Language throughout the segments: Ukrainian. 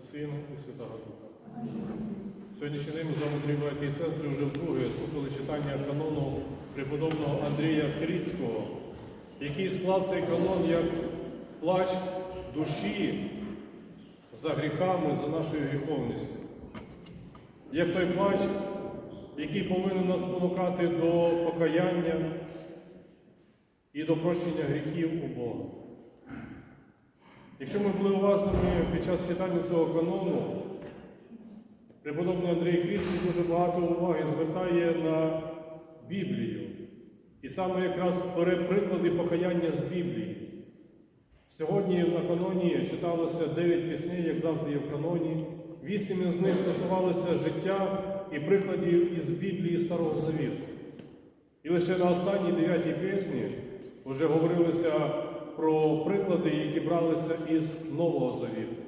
Сина, і Святого Духа. Сьогоднішній день ми з вами, браті і сестри, вже вдруге слухали читання канону преподобного Андрія Кріцького, який склав цей канон як плач душі за гріхами, за нашою гріховністю. Як той плач, який повинен нас спонукати до покаяння і до прощення гріхів у Бога. Якщо ми були уважними під час читання цього канону, преподобний Андрій Кріцький дуже багато уваги звертає на Біблію. І саме якраз бере приклади покаяння з Біблії. Сьогодні на каноні читалося 9 пісней, як завжди є в каноні. Вісім із них стосувалися життя і прикладів із Біблії Старого Завіту. І лише на останній дев'ятій пісні вже говорилося про приклади, які бралися із Нового Завіту.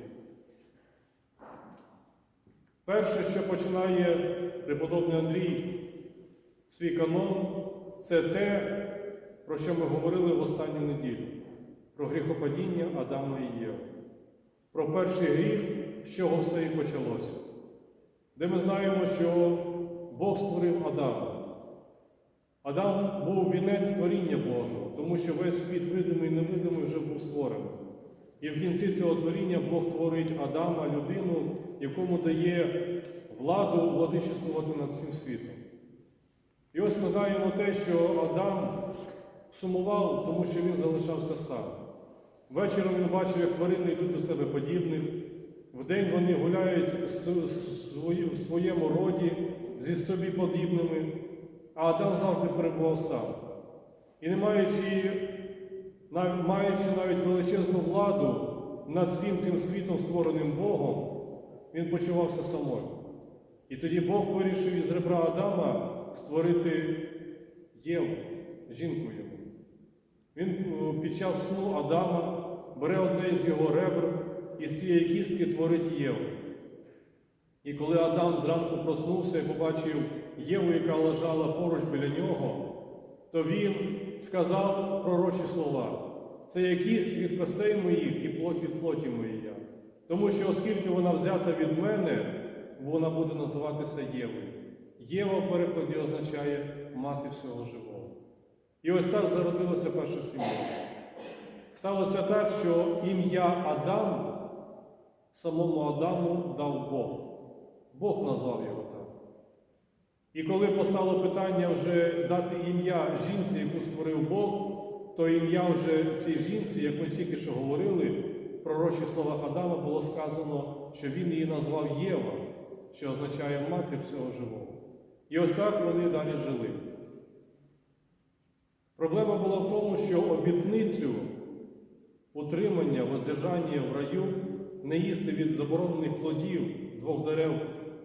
Перше, що починає преподобний Андрій свій канон, це те, про що ми говорили в останню неділю, про гріхопадіння Адама і Єви, про перший гріх, з чого все і почалося, де ми знаємо, що Бог створив Адама. Адам був вінець творіння Божого, тому що весь світ видимий і невидимий вже був створений. І в кінці цього творіння Бог творить Адама, людину, якому дає владу владичествувати над цим світом. І ось ми знаємо те, що Адам сумував, тому що він залишався сам. Вечором він бачив, як тварини йдуть до себе подібних. Вдень вони гуляють в своєму роді зі собі подібними, а Адам завжди перебував сам. І не маючи, маючи навіть величезну владу над всім цим світом, створеним Богом, він почувався самою. І тоді Бог вирішив із ребра Адама створити Єву, жінку йому. Він під час сну Адама бере одне із його ребр і з цієї кістки творить Єву. І коли Адам зранку проснувся і побачив Єву, яка лежала поруч біля нього, то він сказав пророчі слова. Це є кість від костей моїх і плоть від плоті моєї. Тому що, оскільки вона взята від мене, вона буде називатися Євою. Єва в перекладі означає мати всього живого. І ось так зародилася перша сім'я. Сталося так, що ім'я Адам самому Адаму дав Бог. Бог назвав його. І коли постало питання вже дати ім'я жінці, яку створив Бог, то ім'я вже цій жінці, як ми тільки що говорили, в пророчих словах Адама було сказано, що він її назвав Єва, що означає мати всього живого. І ось так вони далі жили. Проблема була в тому, що обітницю утримання, воздержання в раю, не їсти від заборонених плодів двох дерев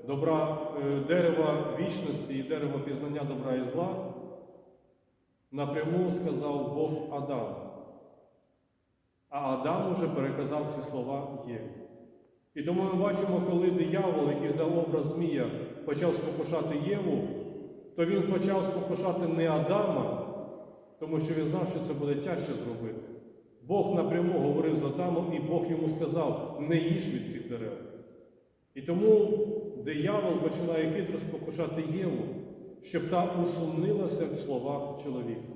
добра, дерева вічності і дерева пізнання добра і зла, напряму сказав Бог Адам. А Адам уже переказав ці слова Єві. І тому ми бачимо, коли диявол, який взяв образ Змія, почав спокушати Єву, то він почав спокушати не Адама, тому що він знав, що це буде тяжче зробити. Бог напряму говорив з Адамом, і Бог йому сказав: не їж від цих дерев. І тому диявол починає хитро спокушати Єву, щоб та усумнилася в словах чоловіка.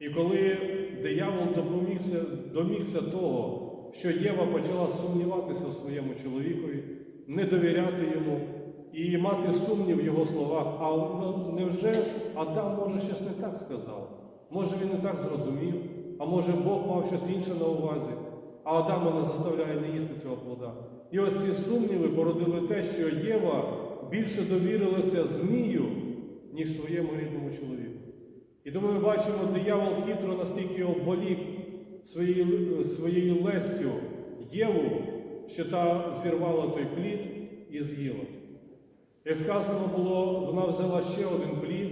І коли диявол допомігся, домігся того, що Єва почала сумніватися в своєму чоловікові, не довіряти йому і мати сумнів в його словах, а невже Адам, може, щось не так сказав? Може, він не так зрозумів, а може Бог мав щось інше на увазі, а Адама не заставляє не їсти цього плода. І ось ці сумніви породили те, що Єва більше довірилася Змію, ніж своєму рідному чоловіку. І тому ми бачимо, диявол хитро настільки обволік своєю, своєю лестю Єву, що та зірвала той плід і з'їла. Як сказано було, вона взяла ще один плід,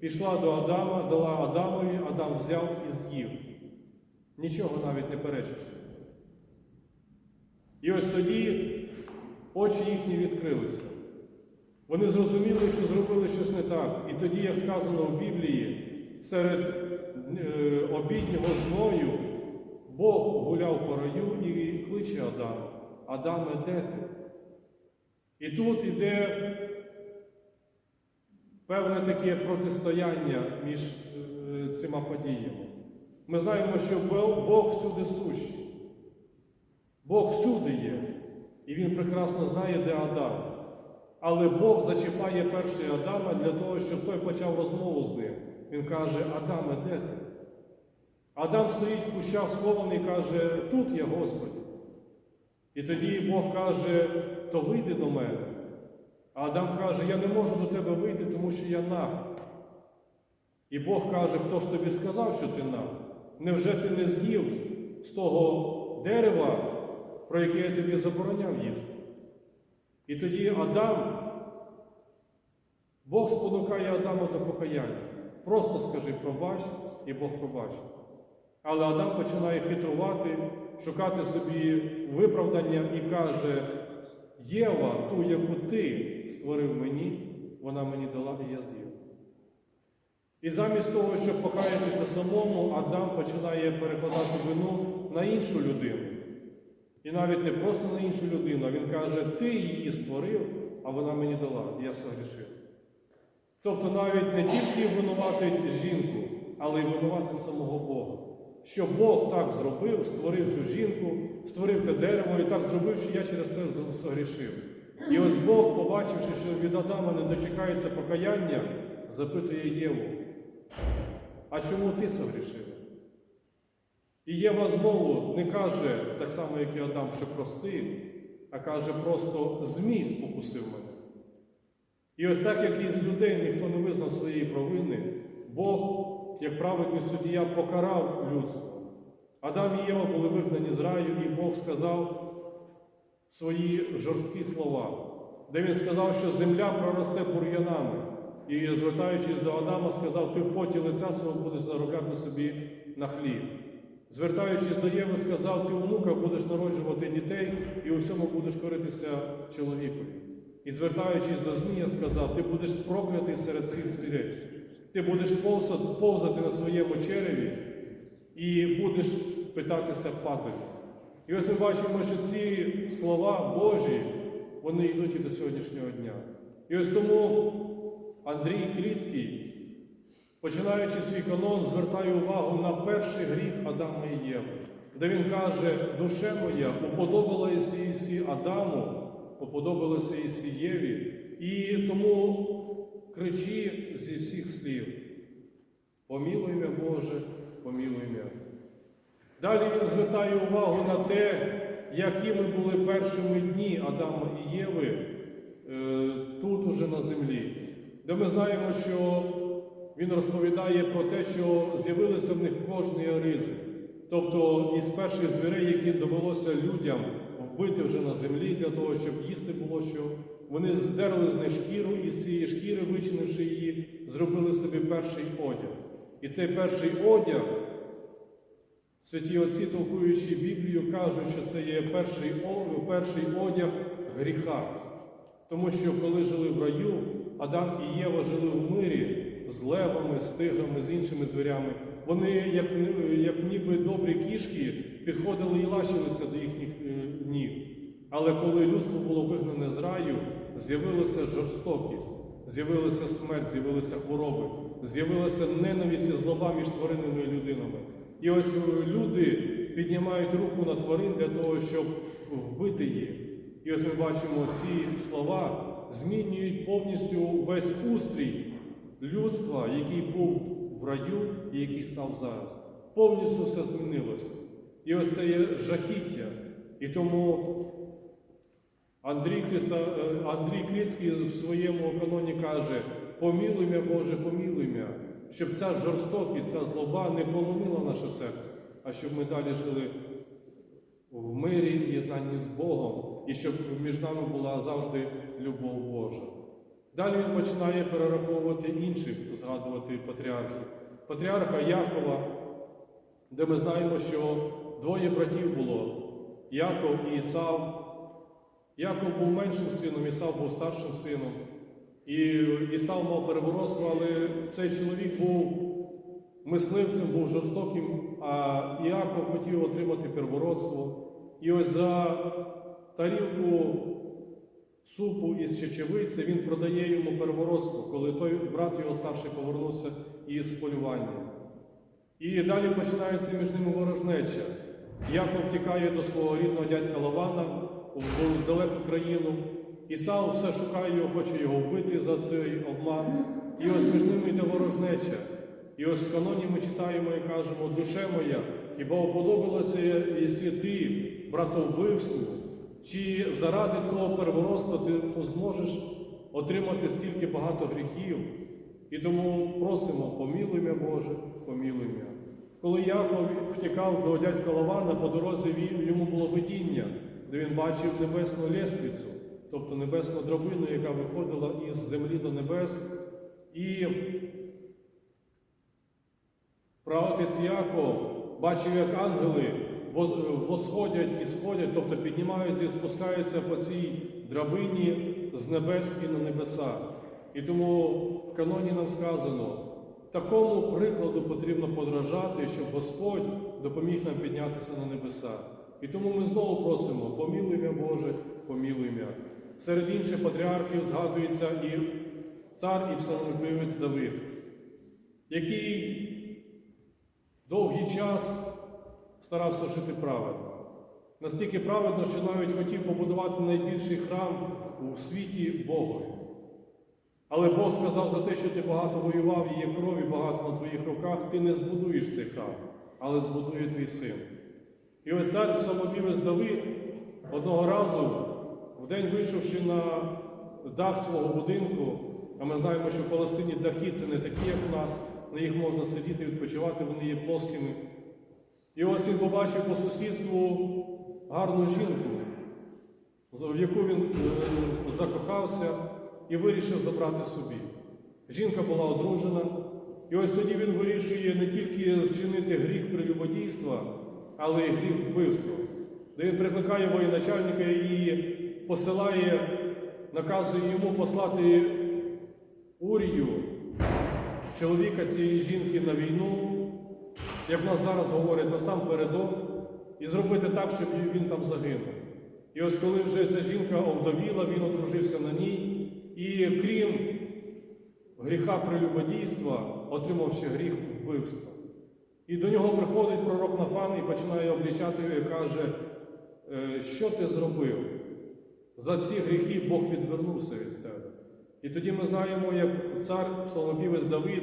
пішла до Адама, дала Адамові, Адам взяв і з'їв. Нічого навіть не перечивши. І ось тоді очі їхні відкрилися. Вони зрозуміли, що зробили щось не так. І тоді, як сказано в Біблії, серед е, обіднього зною Бог гуляв по раю і кличе Адама. Адаме, де ти? І тут іде певне таке протистояння між е, цими подіями. Ми знаємо, що Бог всюди сущий. Бог всюди є. І Він прекрасно знає, де Адам. Але Бог зачіпає перший Адама для того, щоб той почав розмову з ним. Він каже: Адаме, де ти? Адам стоїть в кущах схований і каже, тут я Господи. І тоді Бог каже, то вийди до мене. А Адам каже, я не можу до тебе вийти, тому що я наг. І Бог каже, хто ж тобі сказав, що ти наг? Невже ти не з'їв з того дерева, про яке я тобі забороняв їсти? І тоді Адам, Бог спонукає Адама до покаяння. Просто скажи пробач, і Бог пробачить. Але Адам починає хитрувати, шукати собі виправдання і каже: Єва, ту, яку ти створив мені, вона мені дала і я з'їв. І замість того, щоб покаятися самому, Адам починає перекладати вину на іншу людину. І навіть не просто на іншу людину, а він каже, ти її створив, а вона мені дала, і я согрішив. Тобто навіть не тільки винуватить жінку, але й винуватить самого Бога. Що Бог так зробив, створив цю жінку, створив те дерево і так зробив, що я через це согрішив. І ось Бог, побачивши, що від Адама не дочекається покаяння, запитує Єву, а чому ти согрішив? І Єва знову не каже, так само, як і Адам, що прости, а каже просто Змій спокусив мене. І ось так, як і з людей ніхто не визнав своєї провини, Бог, як праведний суддя, покарав людство. Адам і Єва були вигнані з раю, і Бог сказав свої жорсткі слова, де він сказав, що земля проросте бур'янами. І, звертаючись до Адама, сказав, ти в поті лиця свого будеш заробляти собі на хліб. Звертаючись до Єви, сказав, ти онука будеш народжувати дітей і у всьому будеш коритися чоловікові. І звертаючись до Змія, сказав, ти будеш проклятий серед всіх звірей. Ти будеш повзати на своєму череві і будеш питатися падаль. І ось ми бачимо, що ці слова Божі, вони йдуть і до сьогоднішнього дня. І ось тому Андрій Кріцький, починаючи свій канон, звертає увагу на перший гріх Адама і Єви, де він каже, душе моя уподобалася Ісі Адаму, уподобалася Ісі Єві, і тому кричи зі всіх слів. Помілуй мене, Боже, помілуй мене. Далі він звертає увагу на те, якими були першими дні Адама і Єви е, тут уже на землі, де ми знаємо, що він розповідає про те, що з'явилися в них кожні ризи. Тобто із перших звірей, які довелося людям вбити вже на землі для того, щоб їсти було що, вони здерли з них шкіру і з цієї шкіри, вичинивши її, зробили собі перший одяг. І цей перший одяг, святі отці, толкуючи Біблію, кажуть, що це є перший, перший одяг гріха. Тому що коли жили в раю, Адам і Єва жили в мирі з левами, з тиграми, з іншими звірями. Вони, як, як ніби добрі кішки, підходили і лащилися до їхніх ніг. Але коли людство було вигнане з раю, з'явилася жорстокість, з'явилася смерть, з'явилися хвороби, з'явилася ненависть і злоба між тваринами і людинами. І ось люди піднімають руку на тварин для того, щоб вбити їх. І ось ми бачимо ці слова змінюють повністю весь устрій людства, який був в раю і який став зараз. Повністю все змінилося. І ось це є жахіття. І тому Андрій Христа, Андрій Крицький в своєму каноні каже: помілуй Боже, помілуй м'я, щоб ця жорстокість, ця злоба не полонила наше серце, а щоб ми далі жили в мирі і єднанні з Богом, і щоб між нами була завжди любов Божа. Далі він починає перераховувати інших, згадувати патріархів. Патріарха Якова, де ми знаємо, що двоє братів було Яков і Ісав. Яков був меншим сином, Ісав був старшим сином. І Ісав мав переворотство, але цей чоловік був мисливцем, був жорстоким, а Іаков хотів отримати первородство. І ось за тарілку супу із чечевиці він продає йому первородству, коли той брат його старший повернувся із полювання. І далі починається між ними ворожнеча. Яков втікає до свого рідного дядька Лавана в далеку країну. Ісау все шукає його, хоче його вбити за цей обман. І ось між ними йде ворожнеча. І ось в каноні ми читаємо і кажемо, душе моя, хіба уподобалося єсі ти братовбивству, чи заради того первородства ти зможеш отримати стільки багато гріхів? І тому просимо, помілуй мене, Боже, помілуй мене. Коли Яков втікав до дядька Лавана, по дорозі йому було видіння, де він бачив небесну лествицю, тобто небесну драбину, яка виходила із землі до небес. І праотець Яков бачив, як ангели восходять і сходять, тобто піднімаються і спускаються по цій драбині з небес і на небеса. І тому в каноні нам сказано, такому прикладу потрібно подражати, щоб Господь допоміг нам піднятися на небеса. І тому ми знову просимо, помілуй м'я Боже, помілуй м'я. Серед інших патріархів згадується і цар і псалмопівець Давид, який довгий час старався жити праведно. Настільки праведно, що навіть хотів побудувати найбільший храм у світі Богові. Але Бог сказав за те, що ти багато воював і є крові багато на твоїх руках, ти не збудуєш цей храм, але збудує твій син. І ось цар псалмопівець Давид одного разу, в день вийшовши на дах свого будинку, а ми знаємо, що в Палестині дахи це не такі, як у нас, на їх можна сидіти, відпочивати, вони є плоскими. І ось він побачив по сусідству гарну жінку, в яку він е, закохався і вирішив забрати собі. Жінка була одружена, і ось тоді він вирішує не тільки вчинити гріх прелюбодійства, але й гріх вбивства, де він прикликає воєначальника і посилає, наказує йому послати Урію, чоловіка цієї жінки на війну, як в нас зараз говорять, насампередок, і зробити так, щоб він там загинув. І ось коли вже ця жінка овдовіла, він одружився на ній, і крім гріха прелюбодійства, отримав ще гріх вбивства. І до нього приходить пророк Нафан і починає облічати і каже, «Е, що ти зробив? За ці гріхи Бог відвернувся від тебе. І тоді ми знаємо, як цар псалмопівець Давид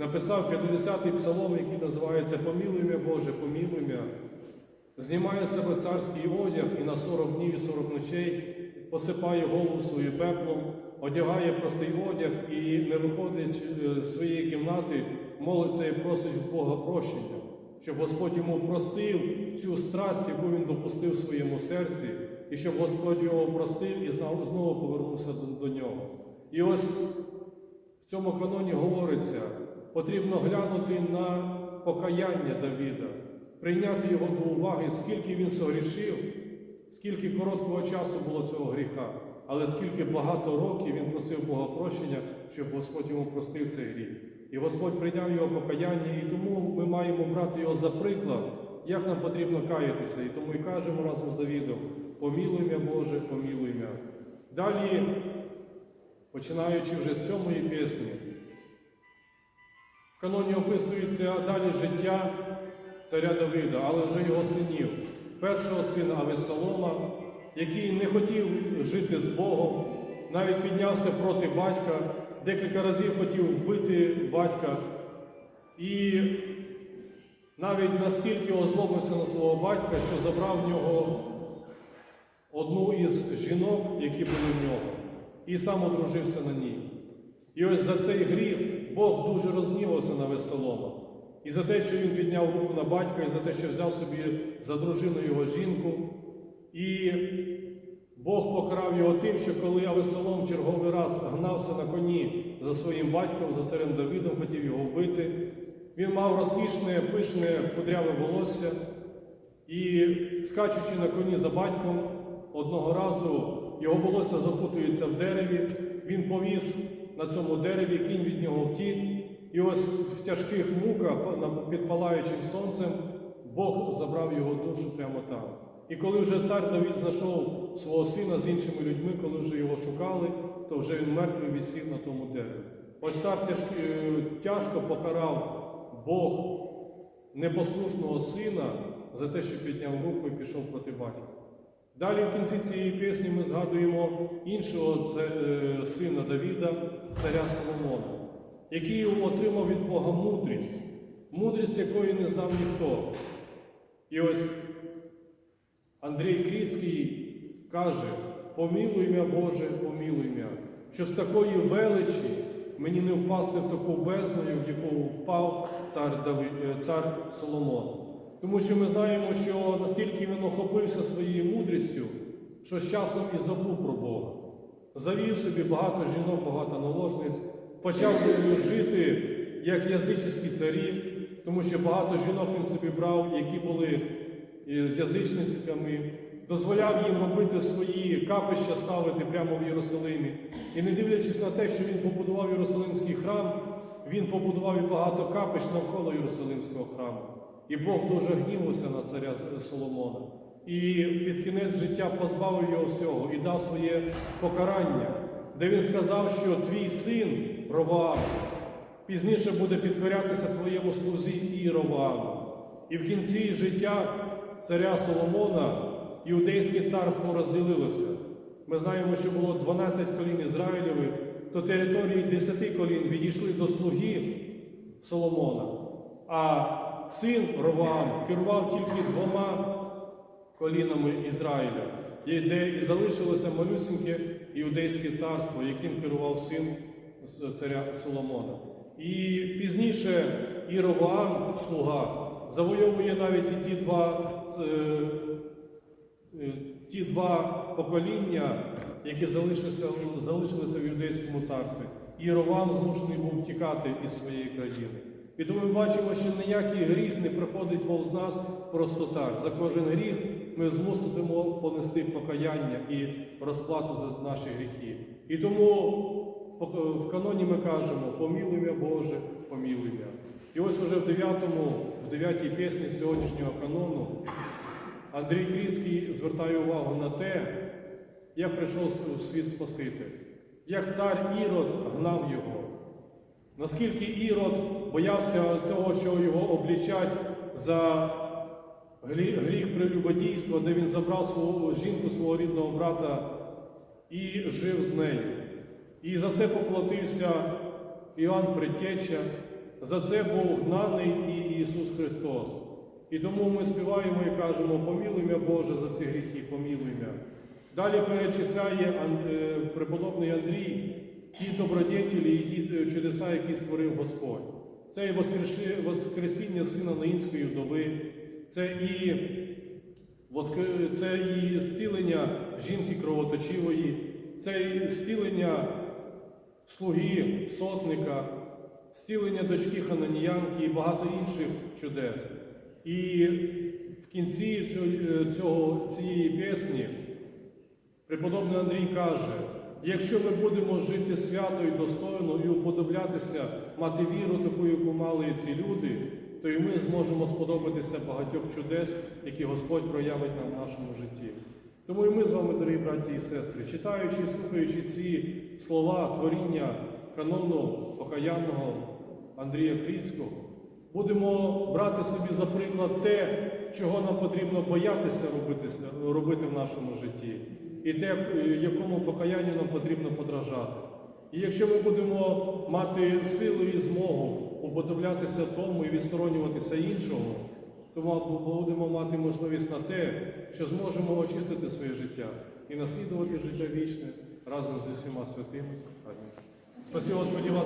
написав 50-й псалом, який називається Помілуй м'я Боже, помілуй м'я. Знімає з себе царський одяг і на 40 днів і 40 ночей посипає голову свою пеплом, одягає простий одяг і не виходить е, з своєї кімнати, молиться і просить в Бога прощення, щоб Господь йому простив цю страсть, яку він допустив в своєму серці, і щоб Господь його простив і знову повернувся до нього. І ось в цьому каноні говориться, потрібно глянути на покаяння Давіда, прийняти його до уваги, скільки він согрішив, скільки короткого часу було цього гріха, але скільки багато років він просив Бога прощення, щоб Господь йому простив цей гріх. І Господь прийняв його покаяння, і тому ми маємо брати його за приклад, як нам потрібно каятися. І тому і кажемо разом з Давідом: помілуй м'я Боже, помілуй м'я. Далі, починаючи вже з сьомої пісні, каноні описується далі життя царя Давида, але вже його синів. Першого сина Авесолома, який не хотів жити з Богом, навіть піднявся проти батька, декілька разів хотів вбити батька. І навіть настільки озлобився на свого батька, що забрав в нього одну із жінок, які були в нього, і сам одружився на ній. І ось за цей гріх Бог дуже рознівався на Весолома. І за те, що він підняв руку на батька, і за те, що взяв собі за дружину його жінку. І Бог покарав його тим, що коли Авесолом черговий раз гнався на коні за своїм батьком, за царем Давидом, хотів його вбити, він мав розкішне, пишне кудряве волосся, і, скачучи на коні за батьком, одного разу його волосся запутується в дереві, він повіз на цьому дереві, кінь від нього втік, і ось в тяжких муках під палаючим сонцем Бог забрав його душу прямо там. І коли вже цар Давід знайшов свого сина з іншими людьми, коли вже його шукали, то вже він мертвий висів на тому дереві. Ось так е, тяжко покарав Бог непослушного сина за те, що підняв руку і пішов проти батька. Далі в кінці цієї пісні ми згадуємо іншого е, сина Давіда, царя Соломона, який отримав від Бога мудрість, мудрість якої не знав ніхто. І ось Андрій Кріцький каже: помілуй м'я, Боже, помілуй м'я, щоб з такої величі мені не впасти в таку бездною, в яку впав цар, Дави, е, цар Соломон. Тому що ми знаємо, що настільки він охопився своєю мудрістю, що з часом і забув про Бога. Завів собі багато жінок, багато наложниць, почав жити як язичські царі, тому що багато жінок він собі брав, які були язичницькими, дозволяв їм робити свої капища, ставити прямо в Єрусалимі. І не дивлячись на те, що він побудував Єрусалимський храм, він побудував і багато капищ навколо Єрусалимського храму. І Бог дуже гнівався на царя Соломона. І під кінець життя позбавив його всього і дав своє покарання, де він сказав, що твій син Роваам пізніше буде підкорятися твоєму слузі Іровааму. І в кінці життя царя Соломона іудейське царство розділилося. Ми знаємо, що було 12 колін Ізраїльових, то території 10 колін відійшли до слуги Соломона. А син Роваам керував тільки двома колінами Ізраїля, і де і залишилося малюсіньке іудейське царство, яким керував син царя Соломона. І пізніше Іроваам, слуга, завойовує навіть і ті два, е, е, ті два покоління, які залишилися, залишилися в юдейському царстві. Іровам змушений був втікати із своєї країни. І тому ми бачимо, що ніякий гріх не проходить повз нас просто так. За кожен гріх ми змусимо понести покаяння і розплату за наші гріхи. І тому в каноні ми кажемо помілуй Боже, помілуй. І ось уже в 9-му, в 9-й пісні сьогоднішнього канону Андрій Кріцький звертає увагу на те, як прийшов в світ Спаситель, як цар Ірод гнав його. Наскільки Ірод боявся того, що його облічать за гріх прелюбодійства, де він забрав свою жінку свого рідного брата і жив з нею. І за це поплатився Іоанн Предтеча, за це був гнаний і Ісус Христос. І тому ми співаємо і кажемо, помілуймя Боже за ці гріхи, помілуй м'я. Далі перечисляє е, преподобний Андрій ті добродетелі і ті чудеса, які створив Господь. Це і Воскресіння Сина Наїнської вдови, це і це і зцілення жінки кровоточивої, це і зцілення слуги, сотника, зцілення дочки Хананіянки і багато інших чудес. І в кінці цього, цієї пісні преподобний Андрій каже, якщо ми будемо жити свято і достойно і уподоблятися, мати віру, таку, яку мали ці люди, то і ми зможемо сподобатися багатьох чудес, які Господь проявить нам в нашому житті. Тому і ми з вами, дорогі браті і сестри, читаючи і слухаючи ці слова творіння канону покаянного Андрія Кріцького, будемо брати собі за приклад те, чого нам потрібно боятися робити в нашому житті, і те, якому покаянню нам потрібно подражати. І якщо ми будемо мати силу і змогу уподоблятися тому і відсторонюватися іншого, то ми будемо мати можливість на те, що зможемо очистити своє життя і наслідувати життя вічне разом зі всіма святими. Амінь. Спасибо, Господі вас.